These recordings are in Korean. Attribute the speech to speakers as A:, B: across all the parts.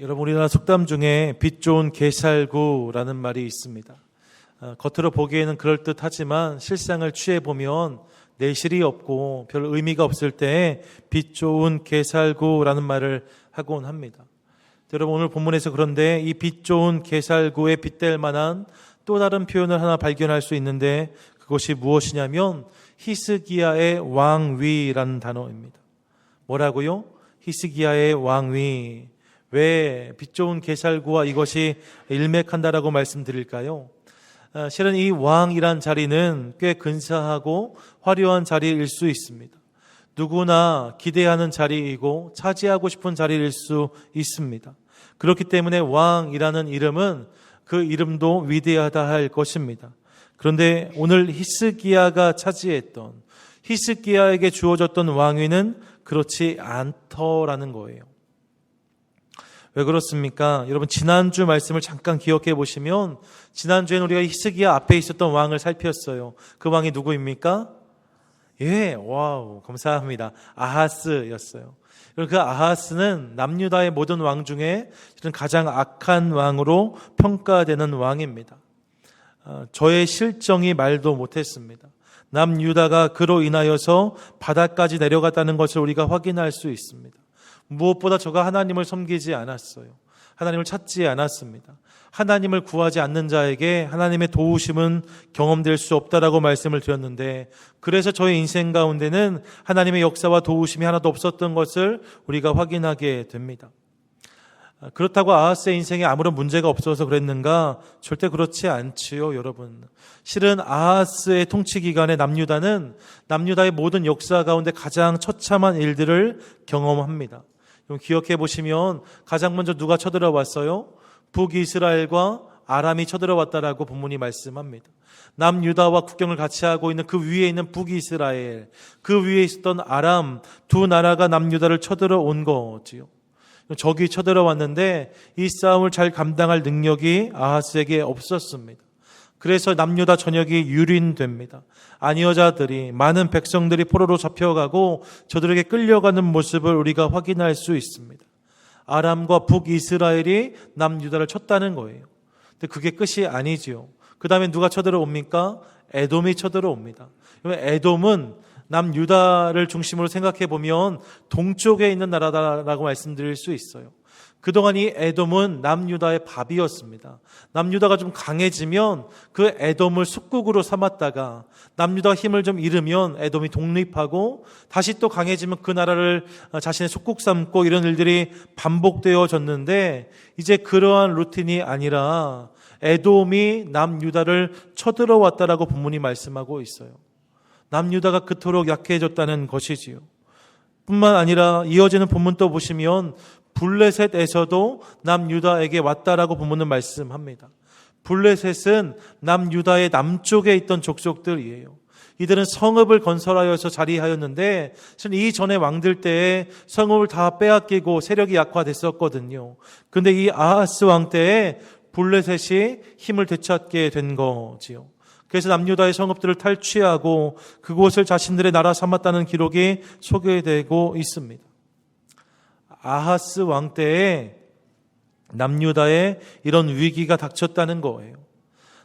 A: 여러분 우리나라 속담 중에 빛 좋은 게살구라는 말이 있습니다. 어, 겉으로 보기에는 그럴 듯 하지만 실상을 취해 보면 내실이 없고 별 의미가 없을 때빛 좋은 게살구라는 말을 하곤 합니다. 여러분 오늘 본문에서 그런데 이 빛 좋은 게살구에 빗댈 만한 또 다른 표현을 하나 발견할 수 있는데 그것이 무엇이냐면 히스기야의 왕위라는 단어입니다. 뭐라고요? 히스기야의 왕위. 왜 빛 좋은 게살구와 이것이 일맥한다라고 말씀드릴까요? 아, 실은 이 왕이란 자리는 꽤 근사하고 화려한 자리일 수 있습니다. 누구나 기대하는 자리이고 차지하고 싶은 자리일 수 있습니다. 그렇기 때문에 왕이라는 이름은 그 이름도 위대하다 할 것입니다. 그런데 오늘 히스기야가 차지했던 히스기야에게 주어졌던 왕위는 그렇지 않더라는 거예요. 왜 그렇습니까? 여러분 지난주 말씀을 잠깐 기억해 보시면 지난주에는 우리가 히스기야 앞에 있었던 왕을 살폈어요. 그 왕이 누구입니까? 예, 와우, 감사합니다. 아하스였어요. 그 아하스는 남유다의 모든 왕 중에 가장 악한 왕으로 평가되는 왕입니다. 어, 저의 실정이 말도 못했습니다. 남유다가 그로 인하여서 바다까지 내려갔다는 것을 우리가 확인할 수 있습니다. 무엇보다 저가 하나님을 섬기지 않았어요. 하나님을 찾지 않았습니다. 하나님을 구하지 않는 자에게 하나님의 도우심은 경험될 수 없다라고 말씀을 드렸는데 그래서 저의 인생 가운데는 하나님의 역사와 도우심이 하나도 없었던 것을 우리가 확인하게 됩니다. 그렇다고 아하스의 인생에 아무런 문제가 없어서 그랬는가? 절대 그렇지 않지요, 여러분. 실은 아하스의 통치 기간에 남유다는 남유다의 모든 역사 가운데 가장 처참한 일들을 경험합니다. 기억해 보시면 가장 먼저 누가 쳐들어왔어요? 북이스라엘과 아람이 쳐들어왔다라고 본문이 말씀합니다. 남유다와 국경을 같이 하고 있는 그 위에 있는 북이스라엘, 그 위에 있었던 아람 두 나라가 남유다를 쳐들어온 거지요. 적이 쳐들어왔는데 이 싸움을 잘 감당할 능력이 아하스에게 없었습니다. 그래서 남유다 전역이 유린됩니다. 아니여자들이 많은 백성들이 포로로 잡혀가고 저들에게 끌려가는 모습을 우리가 확인할 수 있습니다. 아람과 북이스라엘이 남유다를 쳤다는 거예요. 근데 그게 끝이 아니지요. 그 다음에 누가 쳐들어옵니까? 에돔이 쳐들어옵니다. 에돔은 남유다를 중심으로 생각해 보면 동쪽에 있는 나라다라고 말씀드릴 수 있어요. 그동안 이 에돔은 남유다의 밥이었습니다. 남유다가 좀 강해지면 그 에돔을 숙국으로 삼았다가 남유다가 힘을 좀 잃으면 에돔이 독립하고 다시 또 강해지면 그 나라를 자신의 숙국 삼고 이런 일들이 반복되어졌는데 이제 그러한 루틴이 아니라 에돔이 남유다를 쳐들어왔다라고 본문이 말씀하고 있어요. 남유다가 그토록 약해졌다는 것이지요. 뿐만 아니라 이어지는 본문 또 보시면 블레셋에서도 남유다에게 왔다라고 본문은 말씀합니다. 블레셋은 남유다의 남쪽에 있던 족속들이에요. 이들은 성읍을 건설하여서 자리하였는데 이 전에 왕들 때에 성읍을 다 빼앗기고 세력이 약화됐었거든요. 근데 이 아하스 왕 때에 블레셋이 힘을 되찾게 된 거지요. 그래서 남유다의 성읍들을 탈취하고 그곳을 자신들의 나라 삼았다는 기록이 소개되고 있습니다. 아하스 왕 때에 남유다에 이런 위기가 닥쳤다는 거예요.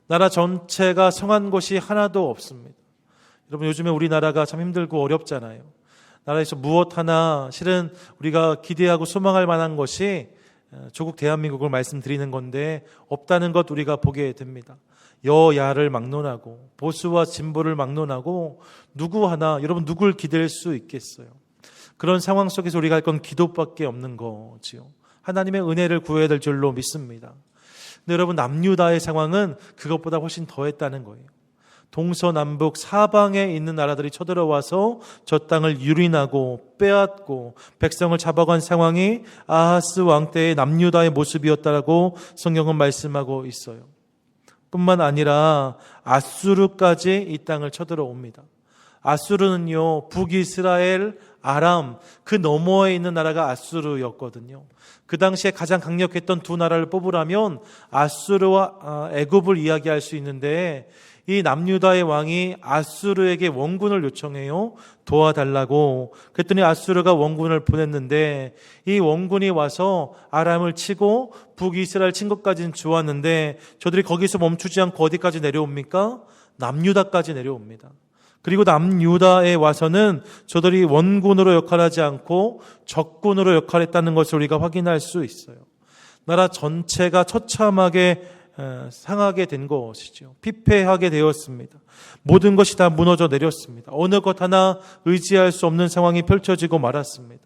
A: 나라 전체가 성한 곳이 하나도 없습니다. 여러분 요즘에 우리나라가 참 힘들고 어렵잖아요. 나라에서 무엇 하나 실은 우리가 기대하고 소망할 만한 것이 어, 조국 대한민국을 말씀드리는 건데 없다는 것 우리가 보게 됩니다. 여야를 막론하고 보수와 진보를 막론하고 누구 하나 여러분 누굴 기댈 수 있겠어요? 그런 상황 속에서 우리가 할 건 기도밖에 없는 거지요. 하나님의 은혜를 구해야 될 줄로 믿습니다. 근데 여러분 남유다의 상황은 그것보다 훨씬 더했다는 거예요. 동서남북 사방에 있는 나라들이 쳐들어와서 저 땅을 유린하고 빼앗고 백성을 잡아간 상황이 아하스 왕 때의 남유다의 모습이었다라고 성경은 말씀하고 있어요. 뿐만 아니라 아수르까지 이 땅을 쳐들어옵니다. 아수르는요, 북이스라엘, 아람, 그 너머에 있는 나라가 아수르였거든요. 그 당시에 가장 강력했던 두 나라를 뽑으라면 아수르와 아, 애굽을 이야기할 수 있는데 이 남유다의 왕이 아수르에게 원군을 요청해요. 도와달라고. 그랬더니 아수르가 원군을 보냈는데 이 원군이 와서 아람을 치고 북이스라엘 친 것까지는 좋았는데 저들이 거기서 멈추지 않고 어디까지 내려옵니까? 남유다까지 내려옵니다. 그리고 남유다에 와서는 저들이 원군으로 역할하지 않고 적군으로 역할했다는 것을 우리가 확인할 수 있어요. 나라 전체가 처참하게 어, 상하게 된 것이죠. 피폐하게 되었습니다. 모든 것이 다 무너져 내렸습니다. 어느 것 하나 의지할 수 없는 상황이 펼쳐지고 말았습니다.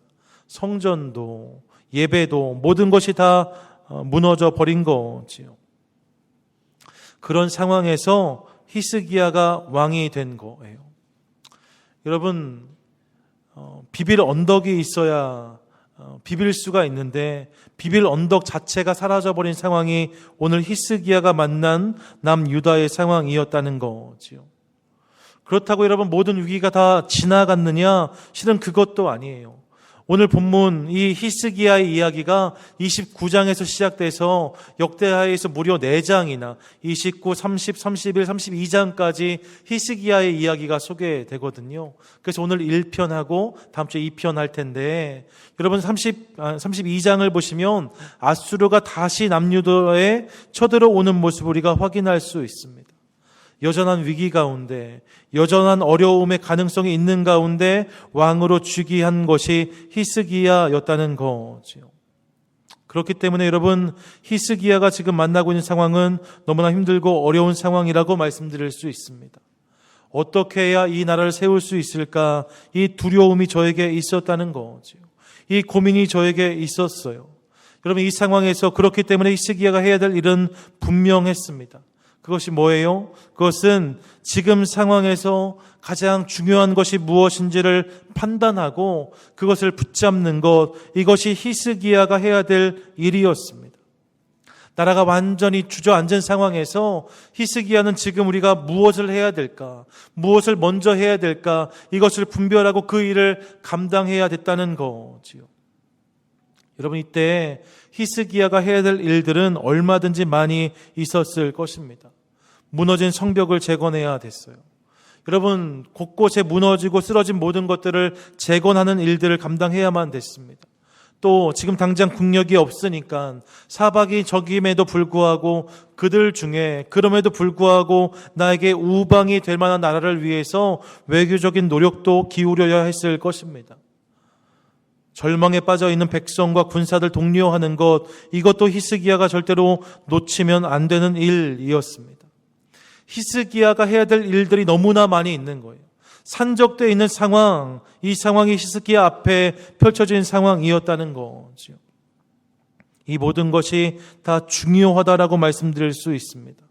A: 성전도 예배도 모든 것이 다 어, 무너져 버린 거지요. 그런 상황에서 히스기야가 왕이 된 거예요. 여러분 어, 비빌 언덕이 있어야 어, 비빌 수가 있는데 비빌 언덕 자체가 사라져버린 상황이 오늘 히스기야가 만난 남 유다의 상황이었다는 거지요. 그렇다고 여러분 모든 위기가 다 지나갔느냐? 실은 그것도 아니에요. 오늘 본문 이 히스기야의 이야기가 29장에서 시작돼서 역대하에서 무려 4장이나 29, 30, 31, 32장까지 히스기야의 이야기가 소개되거든요. 그래서 오늘 1편하고 다음 주에 2편 할 텐데 여러분 30, 32장을 보시면 아수르가 다시 남유도에 쳐들어오는 모습을 우리가 확인할 수 있습니다. 여전한 위기 가운데, 여전한 어려움의 가능성이 있는 가운데 왕으로 즉위한 것이 히스기야였다는 거지요. 그렇기 때문에 여러분 히스기야가 지금 만나고 있는 상황은 너무나 힘들고 어려운 상황이라고 말씀드릴 수 있습니다. 어떻게 해야 이 나라를 세울 수 있을까? 이 두려움이 저에게 있었다는 거지요. 이 고민이 저에게 있었어요. 여러분 이 상황에서 그렇기 때문에 히스기야가 해야 될 일은 분명했습니다. 그것이 뭐예요? 그것은 지금 상황에서 가장 중요한 것이 무엇인지를 판단하고 그것을 붙잡는 것, 이것이 히스기야가 해야 될 일이었습니다. 나라가 완전히 주저앉은 상황에서 히스기야는 지금 우리가 무엇을 해야 될까? 무엇을 먼저 해야 될까? 이것을 분별하고 그 일을 감당해야 됐다는 거지요. 여러분 이때 히스기야가 해야 될 일들은 얼마든지 많이 있었을 것입니다. 무너진 성벽을 재건해야 됐어요. 여러분 곳곳에 무너지고 쓰러진 모든 것들을 재건하는 일들을 감당해야만 됐습니다. 또 지금 당장 국력이 없으니까 사박이 적임에도 불구하고 그들 중에 그럼에도 불구하고 나에게 우방이 될 만한 나라를 위해서 외교적인 노력도 기울여야 했을 것입니다. 절망에 빠져 있는 백성과 군사들 독려하는 것 이것도 히스기야가 절대로 놓치면 안 되는 일이었습니다. 히스기야가 해야 될 일들이 너무나 많이 있는 거예요. 산적되어 있는 상황, 이 상황이 히스기야 앞에 펼쳐진 상황이었다는 거죠. 이 모든 것이 다 중요하다라고 말씀드릴 수 있습니다.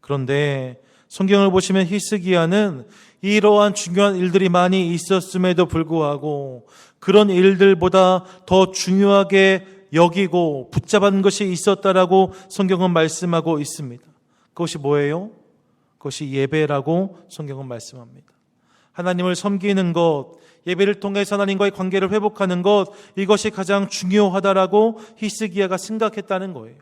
A: 그런데 성경을 보시면 히스기야는 이러한 중요한 일들이 많이 있었음에도 불구하고 그런 일들보다 더 중요하게 여기고 붙잡은 것이 있었다라고 성경은 말씀하고 있습니다. 그것이 뭐예요? 그것이 예배라고 성경은 말씀합니다. 하나님을 섬기는 것, 예배를 통해서 하나님과의 관계를 회복하는 것, 이것이 가장 중요하다라고 히스기야가 생각했다는 거예요.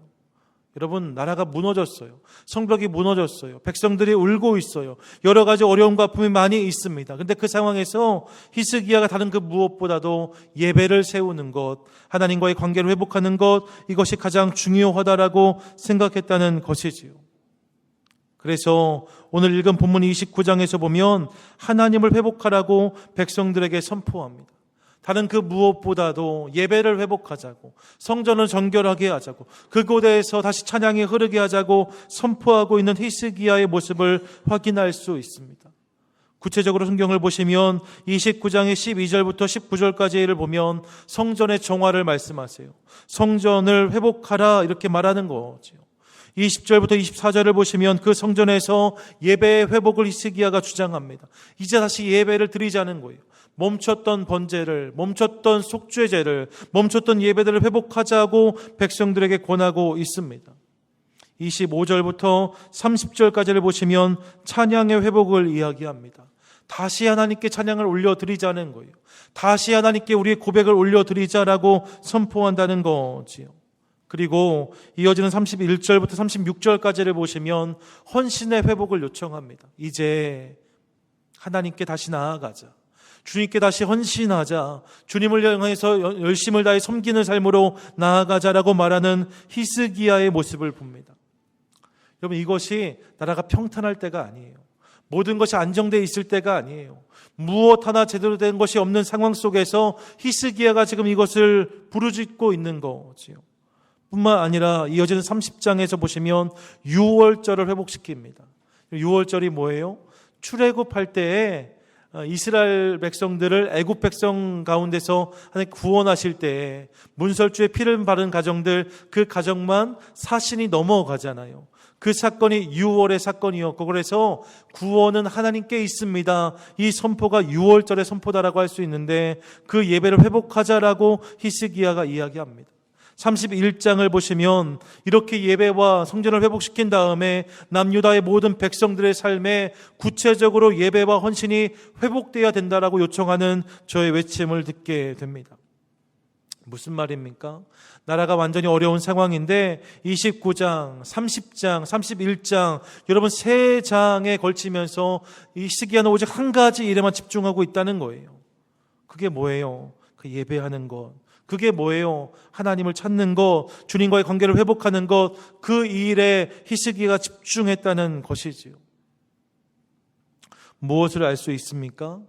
A: 여러분, 나라가 무너졌어요. 성벽이 무너졌어요. 백성들이 울고 있어요. 여러 가지 어려움과 아픔이 많이 있습니다. 근데 그 상황에서 히스기야가 다른 그 무엇보다도 예배를 세우는 것, 하나님과의 관계를 회복하는 것, 이것이 가장 중요하다라고 생각했다는 것이지요. 그래서 오늘 읽은 본문 29장에서 보면 하나님을 회복하라고 백성들에게 선포합니다. 다른 그 무엇보다도 예배를 회복하자고 성전을 정결하게 하자고 그곳에서 다시 찬양이 흐르게 하자고 선포하고 있는 히스기야의 모습을 확인할 수 있습니다. 구체적으로 성경을 보시면 29장의 12절부터 19절까지 를 보면 성전의 정화를 말씀하세요. 성전을 회복하라 이렇게 말하는 거죠. 20절부터 24절을 보시면 그 성전에서 예배의 회복을 히스기야가 주장합니다. 이제 다시 예배를 드리자는 거예요. 멈췄던 번제를, 멈췄던 속죄제를, 멈췄던 예배들을 회복하자고 백성들에게 권하고 있습니다. 25절부터 30절까지를 보시면 찬양의 회복을 이야기합니다. 다시 하나님께 찬양을 올려드리자는 거예요. 다시 하나님께 우리의 고백을 올려드리자라고 선포한다는 거지요. 그리고 이어지는 31절부터 36절까지를 보시면 헌신의 회복을 요청합니다. 이제 하나님께 다시 나아가자. 주님께 다시 헌신하자. 주님을 향해서 열심을 다해 섬기는 삶으로 나아가자라고 말하는 히스기야의 모습을 봅니다. 여러분 이것이 나라가 평탄할 때가 아니에요. 모든 것이 안정되어 있을 때가 아니에요. 무엇 하나 제대로 된 것이 없는 상황 속에서 히스기야가 지금 이것을 부르짖고 있는 거지요. 뿐만 아니라 이어지는 30장에서 보시면 6월절을 회복시킵니다. 6월절이 뭐예요? 출애굽할 때에 어, 이스라엘 백성들을 애굽 백성 가운데서 하나님 구원하실 때에 문설주에 피를 바른 가정들 그 가정만 사신이 넘어가잖아요. 그 사건이 6월의 사건이었고 그래서 구원은 하나님께 있습니다. 이 선포가 6월절의 선포다라고 할 수 있는데 그 예배를 회복하자라고 히스기야가 이야기합니다. 31장을 보시면 이렇게 예배와 성전을 회복시킨 다음에 남유다의 모든 백성들의 삶에 구체적으로 예배와 헌신이 회복되어야 된다라고 요청하는 저의 외침을 듣게 됩니다. 무슨 말입니까? 나라가 완전히 어려운 상황인데 29장, 30장, 31장 여러분 세 장에 걸치면서 이 시기에는 오직 한 가지 일에만 집중하고 있다는 거예요. 그게 뭐예요? 그 예배하는 것. 그게 뭐예요? 하나님을 찾는 것, 주님과의 관계를 회복하는 것, 그 일에 히스기가 집중했다는 것이지요. 무엇을 알 수 있습니까?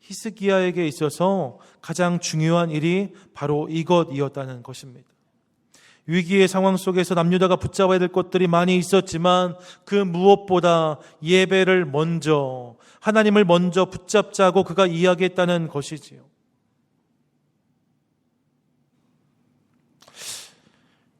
A: 히스기야에게 있어서 가장 중요한 일이 바로 이것이었다는 것입니다. 위기의 상황 속에서 남유다가 붙잡아야 될 것들이 많이 있었지만 그 무엇보다 예배를 먼저 하나님을 먼저 붙잡자고 그가 이야기했다는 것이지요.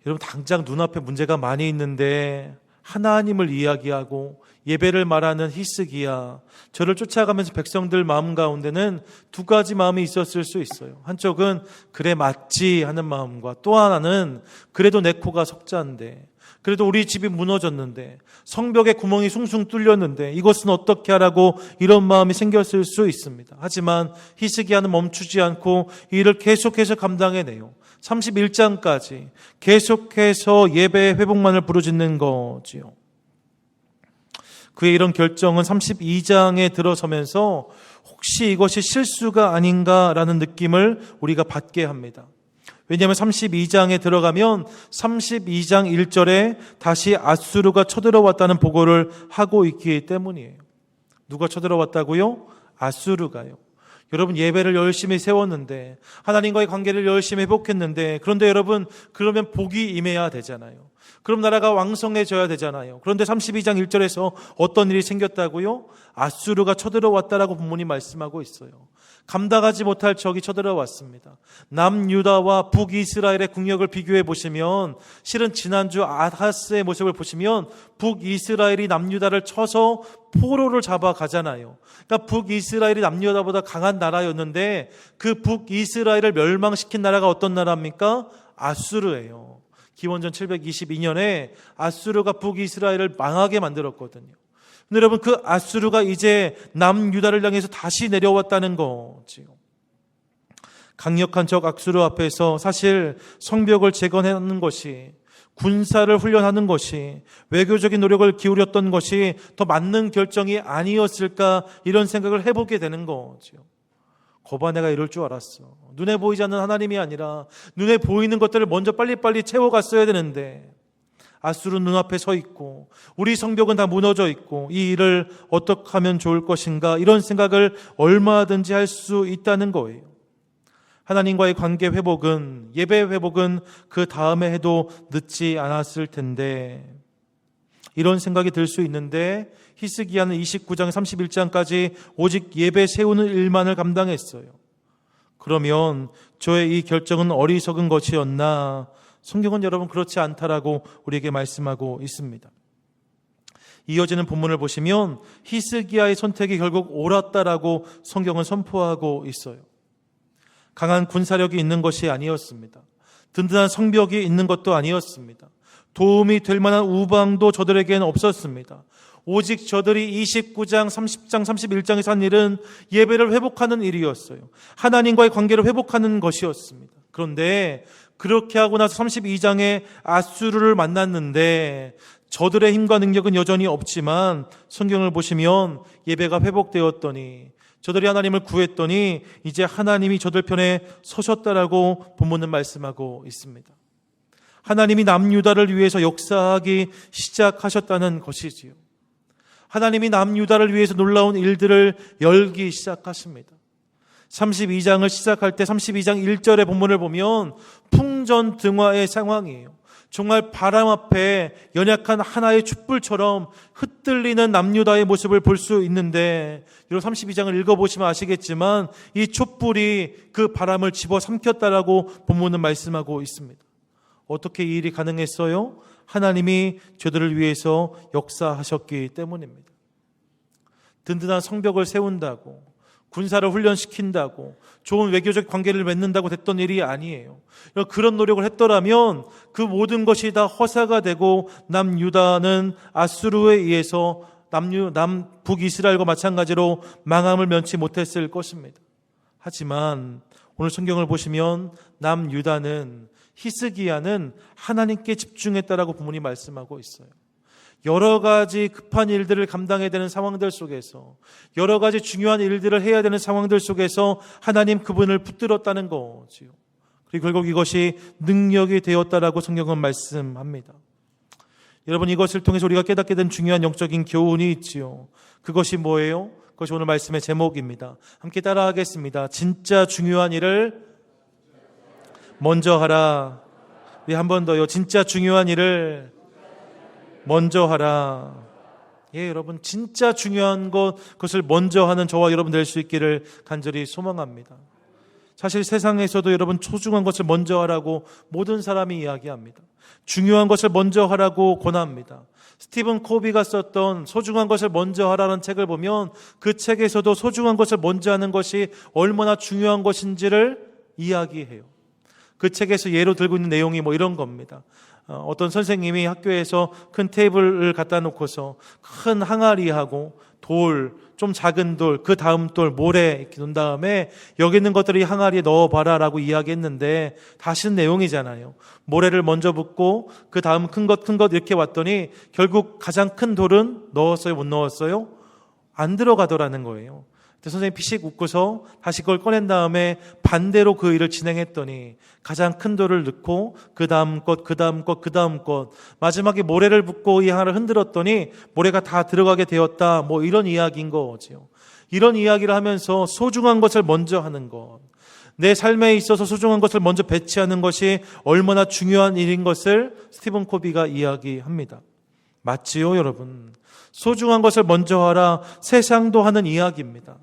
A: 여러분 당장 눈앞에 문제가 많이 있는데 하나님을 이야기하고 예배를 말하는 히스기야 저를 쫓아가면서 백성들 마음 가운데는 두 가지 마음이 있었을 수 있어요. 한쪽은 그래 맞지 하는 마음과 또 하나는 그래도 내 코가 석자인데 그래도 우리 집이 무너졌는데 성벽에 구멍이 숭숭 뚫렸는데 이것은 어떻게 하라고 이런 마음이 생겼을 수 있습니다. 하지만 히스기야는 멈추지 않고 이 일을 계속해서 감당해내요. 31장까지 계속해서 예배의 회복만을 부르짖는 거지요. 그의 이런 결정은 32장에 들어서면서 혹시 이것이 실수가 아닌가라는 느낌을 우리가 받게 합니다. 왜냐하면 32장에 들어가면 32장 1절에 다시 아수르가 쳐들어왔다는 보고를 하고 있기 때문이에요. 누가 쳐들어왔다고요? 아수르가요. 여러분 예배를 열심히 세웠는데 하나님과의 관계를 열심히 회복했는데 그런데 여러분 그러면 복이 임해야 되잖아요. 그럼 나라가 왕성해져야 되잖아요. 그런데 32장 1절에서 어떤 일이 생겼다고요? 아수르가 쳐들어왔다라고 본문이 말씀하고 있어요. 감당하지 못할 적이 쳐들어왔습니다. 남유다와 북이스라엘의 국력을 비교해 보시면 실은 지난주 아하스의 모습을 보시면 북이스라엘이 남유다를 쳐서 포로를 잡아가잖아요. 그러니까 북이스라엘이 남유다보다 강한 나라였는데 그 북이스라엘을 멸망시킨 나라가 어떤 나라입니까? 아수르예요. 기원전 722년에 아수르가 북이스라엘을 망하게 만들었거든요. 근데 여러분 그 아수르가 이제 남유다를 향해서 다시 내려왔다는 거지요. 강력한 적 악수르 앞에서 사실 성벽을 재건하는 것이 군사를 훈련하는 것이 외교적인 노력을 기울였던 것이 더 맞는 결정이 아니었을까 이런 생각을 해보게 되는 거지요. 거봐 내가 이럴 줄 알았어. 눈에 보이지 않는 하나님이 아니라 눈에 보이는 것들을 먼저 빨리빨리 채워갔어야 되는데 아수르 눈앞에 서 있고 우리 성벽은 다 무너져 있고 이 일을 어떻게 하면 좋을 것인가 이런 생각을 얼마든지 할 수 있다는 거예요. 하나님과의 관계 회복은 예배 회복은 그 다음에 해도 늦지 않았을 텐데 이런 생각이 들 수 있는데 히스기야는 29장 31장까지 오직 예배 세우는 일만을 감당했어요. 그러면 저의 이 결정은 어리석은 것이었나 성경은 여러분 그렇지 않다라고 우리에게 말씀하고 있습니다. 이어지는 본문을 보시면 히스기야의 선택이 결국 옳았다라고 성경은 선포하고 있어요. 강한 군사력이 있는 것이 아니었습니다. 든든한 성벽이 있는 것도 아니었습니다. 도움이 될 만한 우방도 저들에게는 없었습니다. 오직 저들이 29장, 30장, 31장에서 한 일은 예배를 회복하는 일이었어요. 하나님과의 관계를 회복하는 것이었습니다. 그런데 그렇게 하고 나서 32장에 아수르를 만났는데 저들의 힘과 능력은 여전히 없지만 성경을 보시면 예배가 회복되었더니 저들이 하나님을 구했더니 이제 하나님이 저들 편에 서셨다라고 본문은 말씀하고 있습니다. 하나님이 남유다를 위해서 역사하기 시작하셨다는 것이지요. 하나님이 남유다를 위해서 놀라운 일들을 열기 시작하십니다. 32장을 시작할 때 32장 1절의 본문을 보면 풍전 등화의 상황이에요. 정말 바람 앞에 연약한 하나의 촛불처럼 흩날리는 남유다의 모습을 볼 수 있는데 여러분 32장을 읽어보시면 아시겠지만 이 촛불이 그 바람을 집어 삼켰다라고 본문은 말씀하고 있습니다. 어떻게 이 일이 가능했어요? 하나님이 저들을 위해서 역사하셨기 때문입니다. 든든한 성벽을 세운다고 군사를 훈련시킨다고 좋은 외교적 관계를 맺는다고 됐던 일이 아니에요. 그런 노력을 했더라면 그 모든 것이 다 허사가 되고 남유다는 아수르에 의해서 남유 남북 이스라엘과 마찬가지로 망함을 면치 못했을 것입니다. 하지만 오늘 성경을 보시면 남유다는 히스기야는 하나님께 집중했다라고 부모님 말씀하고 있어요. 여러 가지 급한 일들을 감당해야 되는 상황들 속에서 여러 가지 중요한 일들을 해야 되는 상황들 속에서 하나님 그분을 붙들었다는 거지요. 그리고 결국 이것이 능력이 되었다라고 성경은 말씀합니다. 여러분 이것을 통해서 우리가 깨닫게 된 중요한 영적인 교훈이 있지요. 그것이 뭐예요? 그것이 오늘 말씀의 제목입니다. 함께 따라하겠습니다. 진짜 중요한 일을 먼저 하라. 우리 한 번 더요. 진짜 중요한 일을 먼저 하라. 예, 여러분, 진짜 중요한 것, 그것을 먼저 하는 저와 여러분 될 수 있기를 간절히 소망합니다. 사실 세상에서도 여러분 소중한 것을 먼저 하라고 모든 사람이 이야기합니다. 중요한 것을 먼저 하라고 권합니다. 스티븐 코비가 썼던 소중한 것을 먼저 하라는 책을 보면 그 책에서도 소중한 것을 먼저 하는 것이 얼마나 중요한 것인지를 이야기해요. 그 책에서 예로 들고 있는 내용이 뭐 이런 겁니다. 어, 어떤 선생님이 학교에서 큰 테이블을 갖다 놓고서 큰 항아리하고 돌, 좀 작은 돌, 그 다음 돌, 모래 이렇게 놓은 다음에 여기 있는 것들을 이 항아리에 넣어봐라 라고 이야기했는데 다시는 내용이잖아요. 모래를 먼저 붓고 그 다음 큰 것, 큰 것 이렇게 왔더니 결국 가장 큰 돌은 넣었어요, 못 넣었어요? 안 들어가더라는 거예요. 선생님 피식 웃고서 다시 그걸 꺼낸 다음에 반대로 그 일을 진행했더니 가장 큰 돌을 넣고 그 다음 것, 그 다음 것, 그 다음 것 마지막에 모래를 붓고 이 하나를 흔들었더니 모래가 다 들어가게 되었다. 뭐 이런 이야기인 거죠. 이런 이야기를 하면서 소중한 것을 먼저 하는 것. 내 삶에 있어서 소중한 것을 먼저 배치하는 것이 얼마나 중요한 일인 것을 스티븐 코비가 이야기합니다. 맞지요, 여러분? 소중한 것을 먼저 하라 세상도 하는 이야기입니다.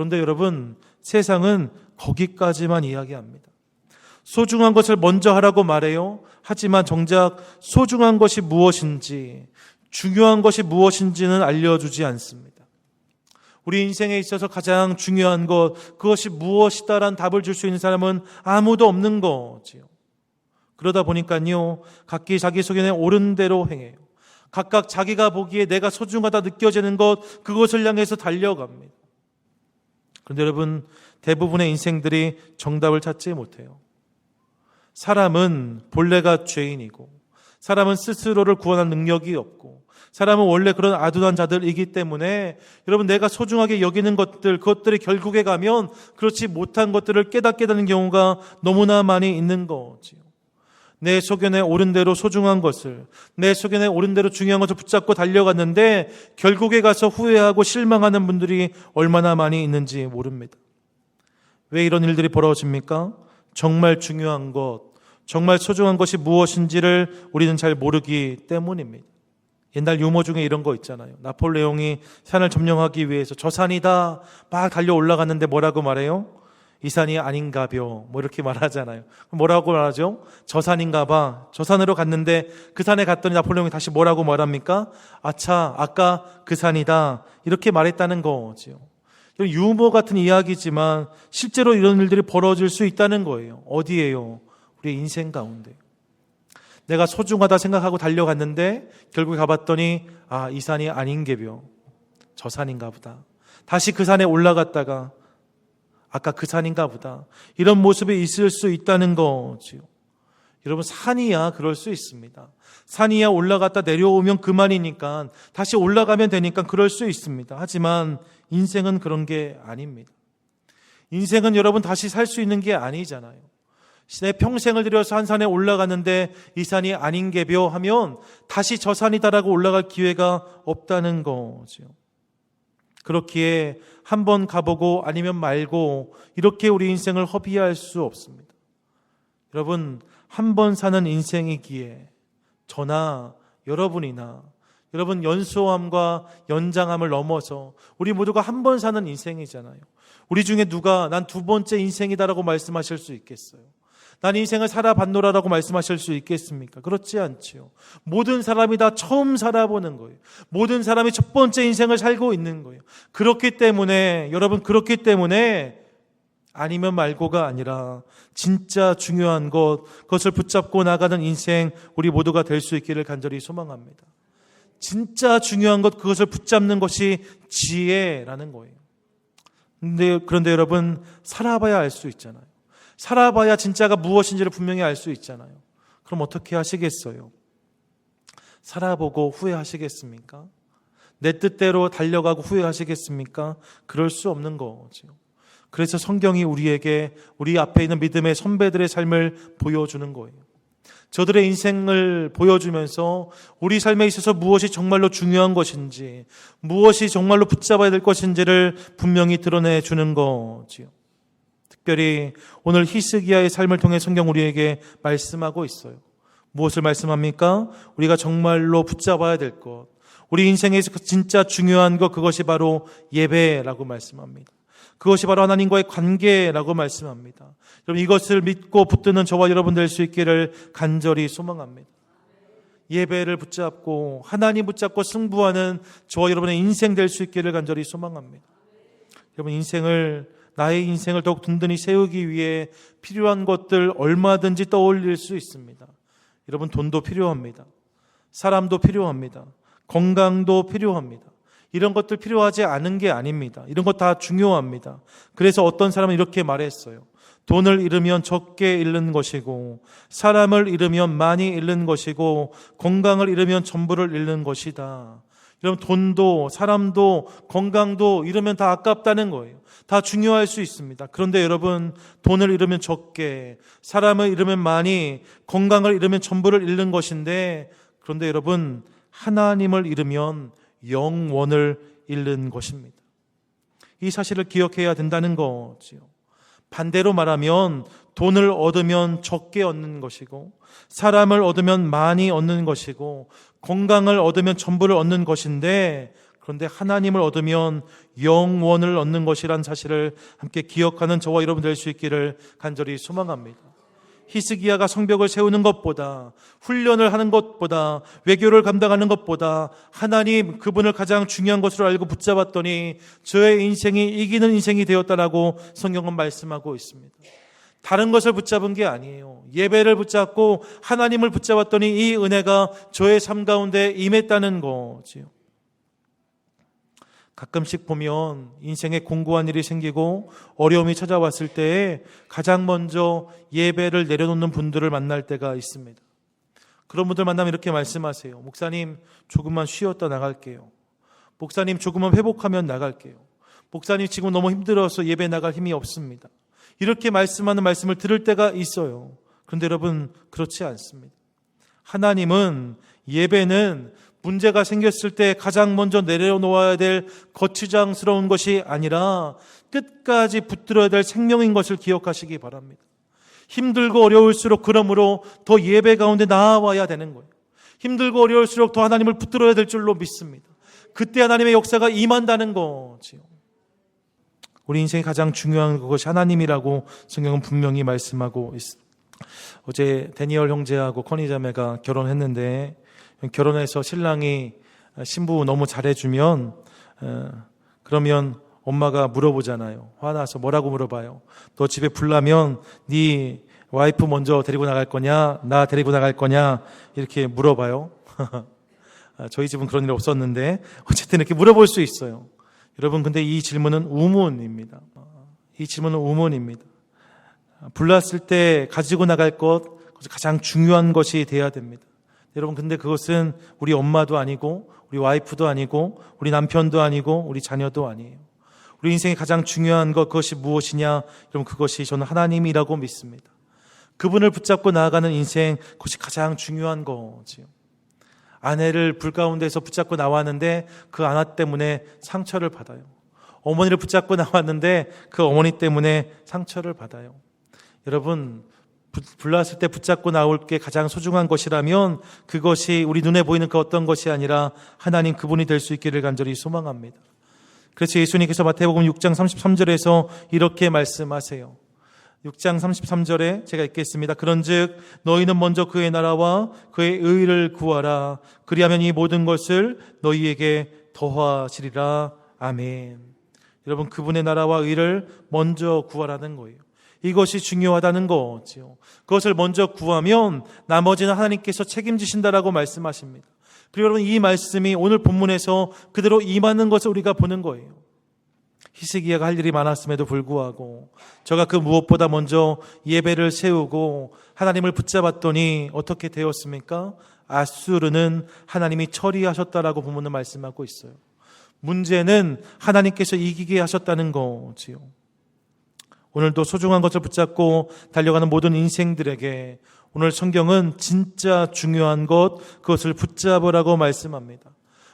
A: 그런데 여러분, 세상은 거기까지만 이야기합니다. 소중한 것을 먼저 하라고 말해요. 하지만 정작 소중한 것이 무엇인지, 중요한 것이 무엇인지는 알려주지 않습니다. 우리 인생에 있어서 가장 중요한 것, 그것이 무엇이다란 답을 줄 수 있는 사람은 아무도 없는 거지요. 그러다 보니까요, 각기 자기 속에 옳은 대로 행해요. 각각 자기가 보기에 내가 소중하다 느껴지는 것, 그것을 향해서 달려갑니다. 그런데 여러분, 대부분의 인생들이 정답을 찾지 못해요. 사람은 본래가 죄인이고, 사람은 스스로를 구원할 능력이 없고, 사람은 원래 그런 아둔한 자들이기 때문에 여러분 내가 소중하게 여기는 것들, 그것들이 결국에 가면 그렇지 못한 것들을 깨닫게 되는 경우가 너무나 많이 있는 거지요. 내 소견에 옳은 대로 소중한 것을, 내 소견에 옳은 대로 중요한 것을 붙잡고 달려갔는데 결국에 가서 후회하고 실망하는 분들이 얼마나 많이 있는지 모릅니다. 왜 이런 일들이 벌어집니까? 정말 중요한 것, 정말 소중한 것이 무엇인지를 우리는 잘 모르기 때문입니다. 옛날 유머 중에 이런 거 있잖아요. 나폴레옹이 산을 점령하기 위해서 저 산이다 막 달려 올라갔는데 뭐라고 말해요? 이 산이 아닌가벼. 뭐 이렇게 말하잖아요. 뭐라고 말하죠? 저 산인가 봐. 저 산으로 갔는데 그 산에 갔더니 나폴레옹이 다시 뭐라고 말합니까? 아차, 아까 그 산이다. 이렇게 말했다는 거지요. 유머 같은 이야기지만 실제로 이런 일들이 벌어질 수 있다는 거예요. 어디에요? 우리 인생 가운데. 내가 소중하다 생각하고 달려갔는데 결국에 가봤더니 아, 이 산이 아닌 게벼. 저 산인가 보다. 다시 그 산에 올라갔다가 아까 그 산인가 보다. 이런 모습이 있을 수 있다는 거지요. 여러분 산이야 그럴 수 있습니다. 산이야 올라갔다 내려오면 그만이니까 다시 올라가면 되니까 그럴 수 있습니다. 하지만 인생은 그런 게 아닙니다. 인생은 여러분 다시 살 수 있는 게 아니잖아요. 내 평생을 들여서 한 산에 올라갔는데 이 산이 아닌 게벼 하면 다시 저 산이다라고 올라갈 기회가 없다는 거죠. 그렇기에 한 번 가보고 아니면 말고 이렇게 우리 인생을 허비할 수 없습니다. 여러분, 한 번 사는 인생이기에 저나 여러분이나 여러분 연소함과 연장함을 넘어서 우리 모두가 한 번 사는 인생이잖아요. 우리 중에 누가 난 두 번째 인생이다라고 말씀하실 수 있겠어요? 난 인생을 살아봤노라라고 말씀하실 수 있겠습니까? 그렇지 않지요. 모든 사람이 다 처음 살아보는 거예요. 모든 사람이 첫 번째 인생을 살고 있는 거예요. 그렇기 때문에 여러분 그렇기 때문에 아니면 말고가 아니라 진짜 중요한 것 그것을 붙잡고 나가는 인생 우리 모두가 될 수 있기를 간절히 소망합니다. 진짜 중요한 것 그것을 붙잡는 것이 지혜라는 거예요. 근데 그런데 여러분 살아봐야 알 수 있잖아요. 살아봐야 진짜가 무엇인지를 분명히 알 수 있잖아요. 그럼 어떻게 하시겠어요? 살아보고 후회하시겠습니까? 내 뜻대로 달려가고 후회하시겠습니까? 그럴 수 없는 거죠. 그래서 성경이 우리에게 우리 앞에 있는 믿음의 선배들의 삶을 보여주는 거예요. 저들의 인생을 보여주면서 우리 삶에 있어서 무엇이 정말로 중요한 것인지, 무엇이 정말로 붙잡아야 될 것인지를 분명히 드러내 주는 거지요. 특별히 오늘 히스기야의 삶을 통해 성경 우리에게 말씀하고 있어요. 무엇을 말씀합니까? 우리가 정말로 붙잡아야 될 것. 우리 인생에서 진짜 중요한 것, 그것이 바로 예배라고 말씀합니다. 그것이 바로 하나님과의 관계라고 말씀합니다. 여러분 이것을 믿고 붙드는 저와 여러분 될 수 있기를 간절히 소망합니다. 예배를 붙잡고 하나님 붙잡고 승부하는 저와 여러분의 인생 될 수 있기를 간절히 소망합니다. 여러분 인생을 나의 인생을 더욱 든든히 세우기 위해 필요한 것들 얼마든지 떠올릴 수 있습니다. 여러분 돈도 필요합니다. 사람도 필요합니다. 건강도 필요합니다. 이런 것들 필요하지 않은 게 아닙니다. 이런 것 다 중요합니다. 그래서 어떤 사람은 이렇게 말했어요. 돈을 잃으면 적게 잃는 것이고, 사람을 잃으면 많이 잃는 것이고, 건강을 잃으면 전부를 잃는 것이다. 여러분, 돈도, 사람도, 건강도 잃으면 다 아깝다는 거예요. 다 중요할 수 있습니다. 그런데 여러분, 돈을 잃으면 적게, 사람을 잃으면 많이, 건강을 잃으면 전부를 잃는 것인데, 그런데 여러분, 하나님을 잃으면 영원을 잃는 것입니다. 이 사실을 기억해야 된다는 거지요. 반대로 말하면 돈을 얻으면 적게 얻는 것이고 사람을 얻으면 많이 얻는 것이고 건강을 얻으면 전부를 얻는 것인데 그런데 하나님을 얻으면 영원을 얻는 것이란 사실을 함께 기억하는 저와 여러분 될 수 있기를 간절히 소망합니다. 히스기야가 성벽을 세우는 것보다 훈련을 하는 것보다 외교를 감당하는 것보다 하나님 그분을 가장 중요한 것으로 알고 붙잡았더니 저의 인생이 이기는 인생이 되었다라고 성경은 말씀하고 있습니다. 다른 것을 붙잡은 게 아니에요. 예배를 붙잡고 하나님을 붙잡았더니 이 은혜가 저의 삶 가운데 임했다는 거지요. 가끔씩 보면 인생에 공고한 일이 생기고 어려움이 찾아왔을 때에 가장 먼저 예배를 내려놓는 분들을 만날 때가 있습니다. 그런 분들 만나면 이렇게 말씀하세요. 목사님, 조금만 쉬었다 나갈게요. 목사님, 조금만 회복하면 나갈게요. 목사님, 지금 너무 힘들어서 예배 나갈 힘이 없습니다. 이렇게 말씀하는 말씀을 들을 때가 있어요. 그런데 여러분, 그렇지 않습니다. 하나님은 예배는 문제가 생겼을 때 가장 먼저 내려놓아야 될 거추장스러운 것이 아니라 끝까지 붙들어야 될 생명인 것을 기억하시기 바랍니다. 힘들고 어려울수록 그러므로 더 예배 가운데 나아와야 되는 거예요. 힘들고 어려울수록 더 하나님을 붙들어야 될 줄로 믿습니다. 그때 하나님의 역사가 임한다는 거지요. 우리 인생에 가장 중요한 그것이 하나님이라고 성경은 분명히 말씀하고 있습니다. 어제 데니얼 형제하고 커니 자매가 결혼했는데 결혼해서 신랑이 신부 너무 잘해주면 어, 그러면 엄마가 물어보잖아요. 화나서 뭐라고 물어봐요. 너 집에 불나면 네 와이프 먼저 데리고 나갈 거냐, 나 데리고 나갈 거냐 이렇게 물어봐요. 저희 집은 그런 일 없었는데 어쨌든 이렇게 물어볼 수 있어요. 여러분 근데 이 질문은 우문입니다. 이 질문은 우문입니다. 불났을 때 가지고 나갈 것 가장 중요한 것이 돼야 됩니다. 여러분, 근데 그것은 우리 엄마도 아니고, 우리 와이프도 아니고, 우리 남편도 아니고, 우리 자녀도 아니에요. 우리 인생의 가장 중요한 것, 그것이 무엇이냐? 여러분, 그것이 저는 하나님이라고 믿습니다. 그분을 붙잡고 나아가는 인생, 그것이 가장 중요한 거지요. 아내를 불 가운데서 붙잡고 나왔는데 그 아내 때문에 상처를 받아요. 어머니를 붙잡고 나왔는데 그 어머니 때문에 상처를 받아요. 여러분, 부- 불났을 때 붙잡고 나올 게 가장 소중한 것이라면 그것이 우리 눈에 보이는 그 어떤 것이 아니라 하나님 그분이 될 수 있기를 간절히 소망합니다. 그래서 예수님께서 마태복음 6장 33절에서 이렇게 말씀하세요. 6장 33절에 제가 읽겠습니다. 그런즉 너희는 먼저 그의 나라와 그의 의를 구하라. 그리하면 이 모든 것을 너희에게 더하시리라. 아멘. 여러분 그분의 나라와 의를 먼저 구하라는 거예요. 이것이 중요하다는 거지요. 그것을 먼저 구하면 나머지는 하나님께서 책임지신다라고 말씀하십니다. 그리고 여러분 이 말씀이 오늘 본문에서 그대로 임하는 것을 우리가 보는 거예요. 히스기야가 할 일이 많았음에도 불구하고 저가 그 무엇보다 먼저 예배를 세우고 하나님을 붙잡았더니 어떻게 되었습니까? 아수르는 하나님이 처리하셨다라고 본문은 말씀하고 있어요. 문제는 하나님께서 이기게 하셨다는 거지요. 오늘도 소중한 것을 붙잡고 달려가는 모든 인생들에게 오늘 성경은 진짜 중요한 것, 그것을 붙잡으라고 말씀합니다.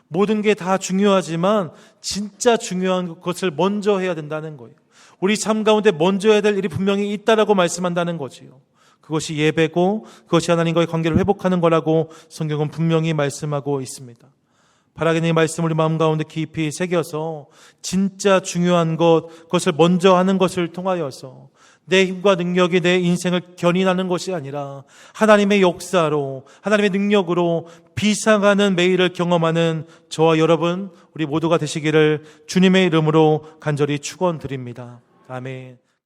A: 모든 게 다 중요하지만 진짜 중요한 것을 먼저 해야 된다는 거예요. 우리 삶 가운데 먼저 해야 될 일이 분명히 있다라고 말씀한다는 거지요. 그것이 예배고 그것이 하나님과의 관계를 회복하는 거라고 성경은 분명히 말씀하고 있습니다. 바라기는 이 말씀을 우리 마음 가운데 깊이 새겨서 진짜 중요한 것, 그것을 먼저 하는 것을 통하여서 내 힘과 능력이 내 인생을 견인하는 것이 아니라 하나님의 역사로, 하나님의 능력으로 비상하는 매일을 경험하는 저와 여러분, 우리 모두가 되시기를 주님의 이름으로 간절히 축원드립니다. 아멘.